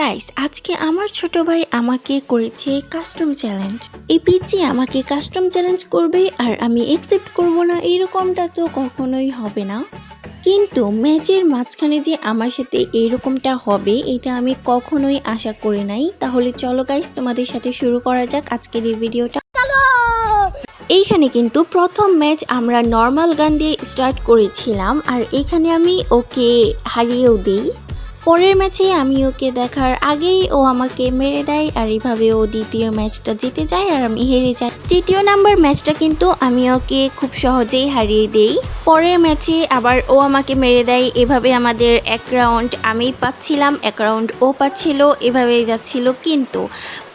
Guys আজকে আমার ছোট ভাই আমাকে করেছে কাস্টম চ্যালেঞ্জ এই পিচি আমাকে কাস্টম চ্যালেঞ্জ করবে আর আমি একসেপ্ট করব না এরকমটা তো কখনোই হবে না। কিন্তু ম্যাচের মাঝখানে যে আমার সাথে এরকমটা হবে এটা আমি কখনোই আশা করি নাই। তাহলে চলো গাইস তোমাদের সাথে শুরু করা যাক আজকের এই ভিডিওটা। এইখানে কিন্তু প্রথম ম্যাচ আমরা নর্মাল গান দিয়ে স্টার্ট করেছিলাম আর এখানে আমি ওকে হারিয়েও দিই। পরের ম্যাচে আমি ওকে দেখার আগেই ও আমাকে মেরে দেয় আর এইভাবে ও দ্বিতীয় ম্যাচটা জিতে যায় আর আমি হেরে যাই। তৃতীয় নাম্বার ম্যাচটা কিন্তু আমি ওকে খুব সহজেই হারিয়ে দেই। পরের ম্যাচে আবার ও আমাকে মেরে দেয়। এভাবে আমাদের এক রাউন্ড আমি পাচ্ছিলাম, এক রাউন্ড ও পাচ্ছিল এভাবে যাচ্ছিল কিন্তু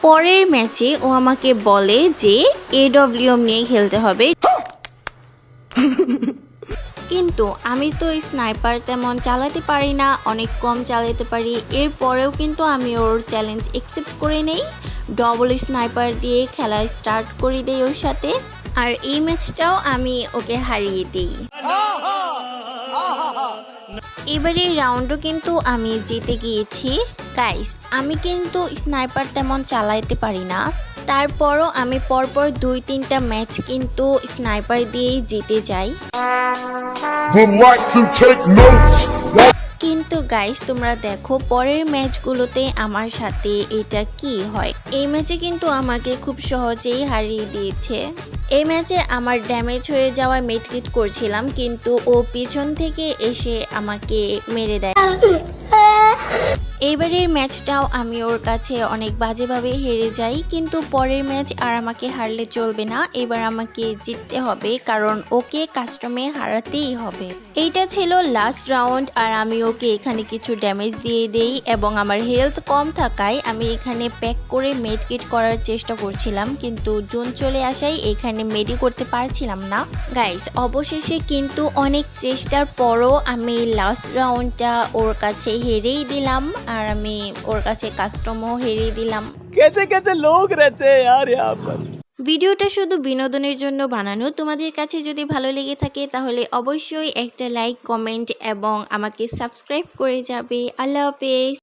পরের ম্যাচে ও আমাকে বলে যে এডব্লিউএম নিয়ে খেলতে হবে। কিন্তু আমি তো এই স্নাইপার তেমন চালাতে পারি না, অনেক কম চালাতে পারি। এরপরেও কিন্তু আমি ওর চ্যালেঞ্জ একসেপ্ট করে নেই। ডবল স্নাইপার দিয়ে খেলা স্টার্ট করে দেই ওর সাথে। আর এই ম্যাচটাও আমি ওকে হারিয়ে দিই। এবারে রাউন্ডও কিন্তু আমি জিতে গিয়েছি। গাইস আমি কিন্তু স্নাইপার তেমন চালাইতে পারি না। তারপরও আমি পরপর দুই তিনটা ম্যাচ কিন্তু স্নাইপার দিয়েই জিতে যাই। কিন্তু গাইস তোমরা দেখো, পরের ম্যাচগুলোতে আমার সাথে এটা কি হয়? এই ম্যাচে কিন্তু আমাকে খুব সহজেই হারিয়ে দিয়েছে। এই ম্যাচে আমার ড্যামেজ হয়ে যাওয়া মেটকিট করছিলাম, কিন্তু ও পিছন থেকে এসে আমাকে মেরে দেয়। এইবারের ম্যাচটাও আমি ওর কাছে অনেক বাজেভাবে হেরে যাই, কিন্তু পরের ম্যাচ আর আমাকে হারলে চলবে না। এবার আমাকে জিততে হবে, কারণ ওকে কাস্টমে হারাতেই হবে। এইটা ছিল লাস্ট রাউন্ড আর আমি ওকে এখানে কিছু ড্যামেজ দিয়ে দেই এবং আমার হেলথ কম থাকায় আমি এখানে প্যাক করে মেড মেডকিট করার চেষ্টা করছিলাম, কিন্তু জুন চলে আসায় এখানে মেডি করতে পারছিলাম না। গাইস অবশেষে কিন্তু অনেক চেষ্টার পরও আমি লাস্ট রাউন্ডটা ওর কাছে হেরেই দিলাম। আর আমি ওর কাছে কাস্টমও হেরিয়ে দিলাম। কেসে কেসে লোক রেতে আর ভিডিওটা শুধু বিনোদনের জন্য বানানো। তোমাদের কাছে যদি ভালো লেগে থাকে তাহলে অবশ্যই একটা লাইক কমেন্ট এবং আমাকে সাবস্ক্রাইব করে যাবে। আল্লাহ হাফেজ।